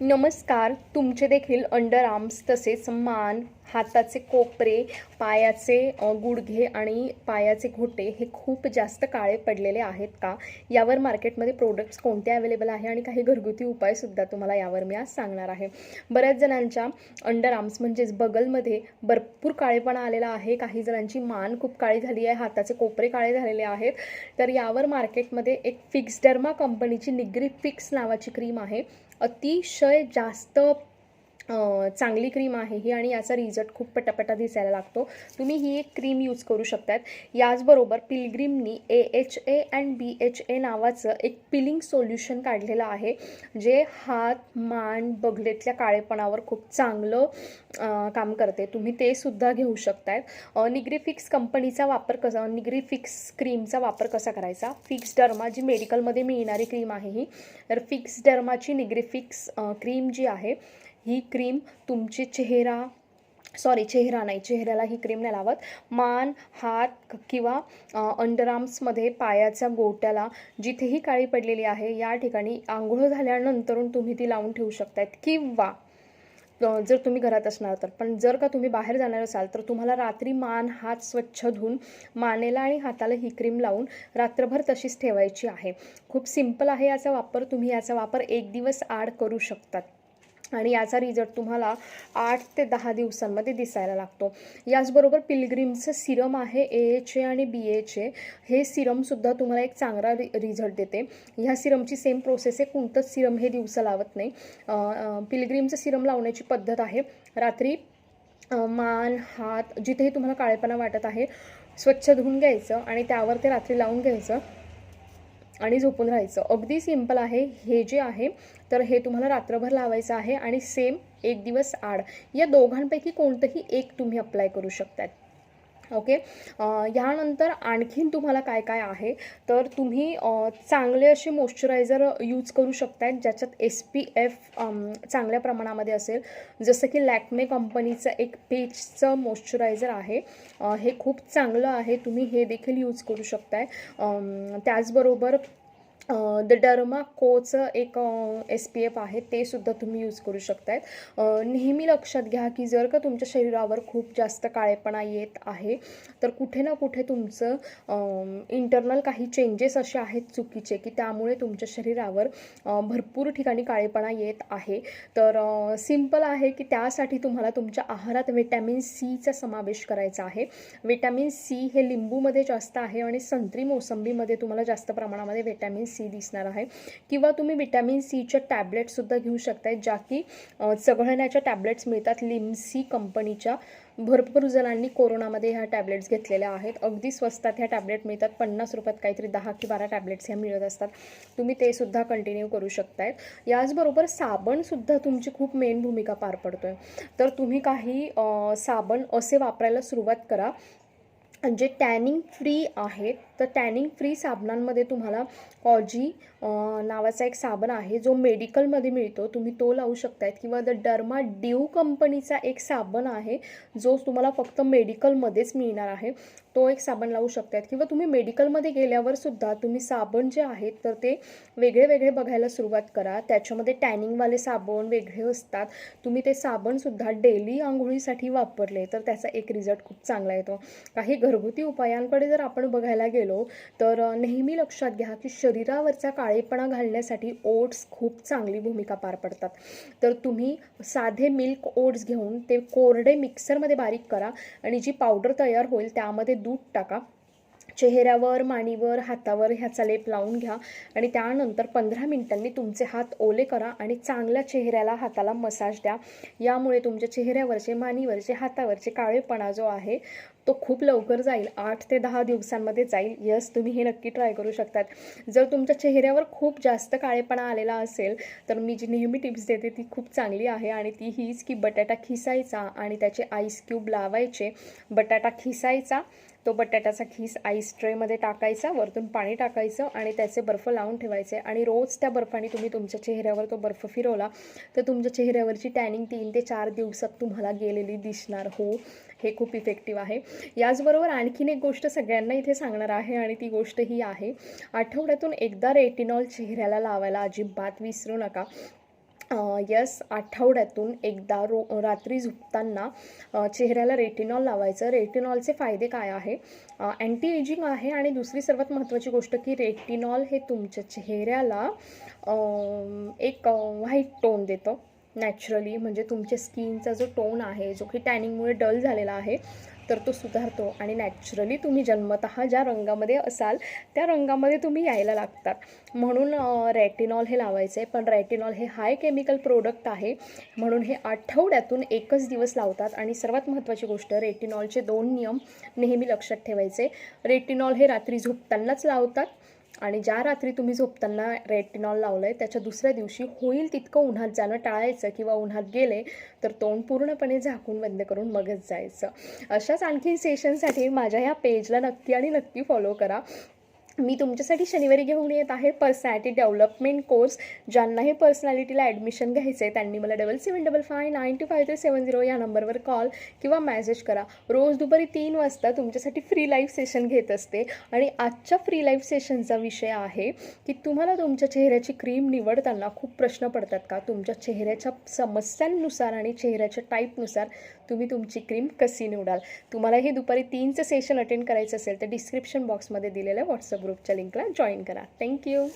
नमस्कार तुमचे देखील अंडर आर्म्स तसेच मान हाताचे कोपरे पायाचे गुडघे आणि पायाचे घोटे हे खूप जास्त काळे पडलेले आहेत का? यावर मार्केटमध्ये प्रोडक्ट्स कोणते अवेलेबल आहे आणि काही घरगुती उपायसुद्धा तुम्हाला यावर मी आज सांगणार आहे. बऱ्याच जणांच्या अंडर आर्म्स म्हणजेच बगलमध्ये भरपूर काळेपणा आलेला आहे. काही जणांची मान खूप काळी झाली आहे हाताचे कोपरे काळे झालेले आहेत. तर यावर मार्केटमध्ये एक फिक्स डर्मा कंपनीची निग्री फिक्स नावाची क्रीम आहे. अतिशय जास्त चांगली क्रीम आहे ही आणि याचा रिझल्ट खूप पटापटा दिसायला लागतो. तुम्ही ही एक क्रीम यूज करू शकतात. याचबरोबर पिलग्रीमनी A H A and B H A नावाचं एक पिलिंग सोल्युशन काढलेलं आहे जे हात मान बगलेतल्या काळेपणावर खूप चांगलं काम करते. तुम्ही ते सुद्धा घेऊ शकतात निग्रीफिक्स कंपनीचा वापर कसा निग्रीफिक्स क्रीमचा वापर कसा करायचा? फिक्स डर्मा जी मेडिकलमध्ये मिळणारी क्रीम आहे ही. तर फिक्स डर्माची निग्रीफिक्स क्रीम जी आहे ही क्रीम तुमचे चेहरा सॉरी चेहरा नाही चेहऱ्याला ही क्रीम नाही लावत. मान हात किंवा अंडरआर्म्समध्ये पायाच्या गोट्याला जिथेही काळी पडलेली आहे या ठिकाणी आंघोळ झाल्यानंतरून तुम्ही ती लावून ठेवू शकतायत. किंवा जर तुम्ही घरात असणार तर पण जर का तुम्ही बाहेर जाणार असाल तर तुम्हाला रात्री मान हात स्वच्छ धुवून मानेला आणि हाताला ही क्रीम लावून रात्रभर तशीच ठेवायची आहे. खूप सिंपल आहे याचा वापर तुम्ही याचा वापर एक दिवस आड करू शकतात. आणि याचा रिझल्ट तुम्हाला आठ ते दहा दिवसांमध्ये दिसायला लागतो. याचबरोबर पिलग्रीमचं सिरम आहे ए एच ए आणि बी एच ए हे सिरमसुद्धा तुम्हाला एक चांगला रि रिझल्ट देते. ह्या सिरमची सेम प्रोसेस आहे. कोणतंच सिरम हे दिवसा लावत नाही. पिलग्रीमचं सिरम लावण्याची पद्धत आहे. रात्री मान हात जिथेही तुम्हाला काळेपणा वाटत आहे स्वच्छ धुवून घ्यायचं आणि त्यावर ते रात्री लावून घ्यायचं. आणि झोपून राहायचं. अगदी सिंपल आहे. हे जे आहे तर हे तुम्हाला रात्रभर लावायचं आहे आणि सेम एक दिवस आड. या दोघांपैकी कोणतंही एक तुम्ही अप्लाय करू शकतात. ओके? ह्यानंतर यानंतर आणखीन तुम्हाला काय काय आहे? तर तुम्ही चांगले असे मॉइश्चरायझर यूज करू शकताय ज्याच्यात एस पी एफ चांगल्या प्रमाणामध्ये असेल. जसं की लॅक्मे कंपनीचं एक पेजचं मॉइश्चरायझर आहे. हे खूप चांगलं आहे. तुम्ही हे देखील यूज करू शकताय. त्याचबरोबर द डर्मा कोचं एक एस पी एफ आहे ते सुद्धा तुम्ही यूज करू शकतायत. नेहमी लक्षात घ्या की जर का तुमच्या शरीरावर खूप जास्त काळेपणा येत आहे तर कुठे ना कुठे तुमचं इंटरनल काही चेंजेस असे आहेत चुकीचे की त्यामुळे तुमच्या शरीरावर भरपूर ठिकाणी काळेपणा येत आहे. तर सिंपल आहे की त्यासाठी तुम्हाला तुमच्या आहारात व्हिटॅमिन सीचा समावेश करायचा आहे. व्हिटॅमिन सी हे लिंबूमध्ये जास्त आहे आणि संत्री मोसंबीमध्ये तुम्हाला जास्त प्रमाणामध्ये व्हिटॅमिन सी सी दिसणार आहे. किंवा तुम्ही विटॅमिन सीच्या टॅबलेटसुद्धा घेऊ शकताय ज्या की चघळण्याच्या टॅबलेट्स मिळतात. लिमसी कंपनीच्या भरपूर जणांनी कोरोनामध्ये ह्या टॅबलेट्स घेतलेल्या आहेत. अगदी स्वस्तात ह्या टॅबलेट मिळतात. पन्नास रुपयात काहीतरी दहा की बारा टॅबलेट्स ह्या मिळत असतात. तुम्ही ते सुद्धा कंटिन्यू करू शकतायत याचबरोबर साबणसुद्धा तुमची खूप मेन भूमिका पार पडतोय. तर तुम्ही काही साबण असे वापरायला सुरुवात करा जे टॅनिंग फ्री आहेत. तर टॅनिंग फ्री साबणांमध्ये तुम्हाला कॉजी नावाचा एक साबण आहे जो मेडिकलमध्ये मिळतो. तुम्ही तो लावू शकतायत. किंवा द डर्मा ड्यू कंपनीचा एक साबण आहे जो तुम्हाला फक्त मेडिकलमध्येच मिळणार आहे. तो एक साबण लावू शकतात किंवा तुम्ही मेडिकलमध्ये गेल्यावर सुद्धा तुम्ही साबण जे आहेत तर ते वेगळे वेगळे बघायला सुरुवात करा. त्याच्यामध्ये टॅनिंगवाले साबण वेगळे असतात. तुम्ही ते साबणसुद्धा डेली आंघोळीसाठी वापरले तर त्याचा एक रिझल्ट खूप चांगला येतो. काही घरगुती उपायांकडे जर आपण बघायला गेलो तर नेहमी लक्षात घ्या की शरीरावरचा काळेपणा घालण्यासाठी ओट्स खूप चांगली भूमिका पार पडतात. तर तुम्ही साधे मिल्क ओट्स घेऊन ते कोरडे मिक्सरमध्ये बारीक करा आणि जी पावडर तयार होईल त्यामध्ये दूध टाका. चेहऱ्यावर मानीवर हातावर ह्याचा लेप लावून घ्या आणि त्यानंतर पंधरा मिनिटांनी तुमचे हात ओले करा आणि चांगल्या चेहऱ्याला हाताला मसाज द्या. यामुळे तुमच्या चेहऱ्यावरचे मानीवरचे हातावरचे काळेपणा जो आहे तो खूप लवकर जाईल. आठ ते दहा दिवसांमध्ये जाईल. यस तुम्ही हे नक्की ट्राय करू शकतात. जर तुमच्या चेहऱ्यावर खूप जास्त काळेपणा आलेला असेल तर मी जी नेहमी टिप्स देते ती खूप चांगली आहे आणि ती हीच की बटाटा खिसायचा आणि त्याचे आईस क्यूब लावायचे. बटाटा खिसायचा तो बटाट्याचा खीस आईस ट्रेमध्ये टाकायचा वरतून पाणी टाकायचं आणि त्याचे बर्फ लावून ठेवायचे. आणि रोज त्या बर्फाने तुम्ही तुमच्या चेहऱ्यावर तो बर्फ फिरवला तर तुमच्या चेहऱ्यावरची टॅनिंग तीन ते चार दिवसात तुम्हाला गेलेली दिसणार हो. हे खूप इफेक्टिव्ह आहे. याचबरोबर आणखीन एक गोष्ट सगळ्यांना इथे सांगणार आहे आणि ती गोष्ट ही आहे. आठवड्यातून एकदा रेटिनॉल चेहऱ्याला लावायला अजिबात विसरू नका. यस आठवड्यातून एकदा रो रात्री झोपताना चेहऱ्याला रेटिनॉल लावायचं. रेटिनॉलचे फायदे काय आहे? अँटी एजिंग आहे आणि दुसरी सर्वात महत्त्वाची गोष्ट की रेटिनॉल हे तुमच्या चेहऱ्याला एक व्हाईट टोन देतं. नॅचरली म्हणजे तुमच्या स्किनचा जो टोन आहे जो की टॅनिंगमुळे डल झालेला आहे तर तो सुधारतो. आणि नॅचरली तुम्ही जन्मतः ज्या रंगामध्ये असाल त्या रंगामध्ये तुम्ही यायला लागतात. म्हणून रॅटिनॉल हे लावायचं आहे पण रॅटिनॉल हे हाय केमिकल प्रोडक्ट आहे. म्हणून हे आठवड्यातून एकच दिवस लावतात. आणि सर्वात महत्त्वाची गोष्ट रेटिनॉलचे दोन नियम नेहमी लक्षात ठेवायचे. रेटिनॉल हे रात्री झोपतानाच लावतात. आणि ज्या रात्री तुम्ही झोपताना रेटिनॉल लावलं आहे त्याच्या दुसऱ्या दिवशी होईल तितकं उन्हात जाणं टाळायचं किंवा उन्हात गेले तर तोंड पूर्णपणे झाकून बंद करून मगच जायचं. अशाच आणखी सेशनसाठी माझ्या ह्या पेजला नक्की आणि नक्की फॉलो करा. मी तुमच्यासाठी शनिवारी घेऊन येत आहे पर्सनॅलिटी डेव्हलपमेंट कोर्स ज्यांना हे पर्सनॅलिटीला ॲडमिशन घ्यायचं आहे. त्यांनी मला double seven double five nine two five three seven zero या नंबरवर कॉल किंवा मॅसेज करा. रोज दुपारी तीन वाजता तुमच्यासाठी फ्री लाईव्ह सेशन घेत असते. आणि आजच्या फ्री लाईव्ह सेशनचा विषय आहे की तुम्हाला तुमच्या चेहऱ्याची क्रीम निवडताना खूप प्रश्न पडतात का? तुमच्या चेहऱ्याच्या समस्यांनुसार आणि चेहऱ्याच्या टाईपनुसार तुम्ही तुमची क्रीम कशी निवडाल? तुम्हाला हे दुपारी तीनचं सेशन अटेंड करायचं असेल तर डिस्क्रिप्शन बॉक्समध्ये दिलेलं व्हॉट्सअप ग्रुपच्या लिंकला जॉईन करा. थँक्यू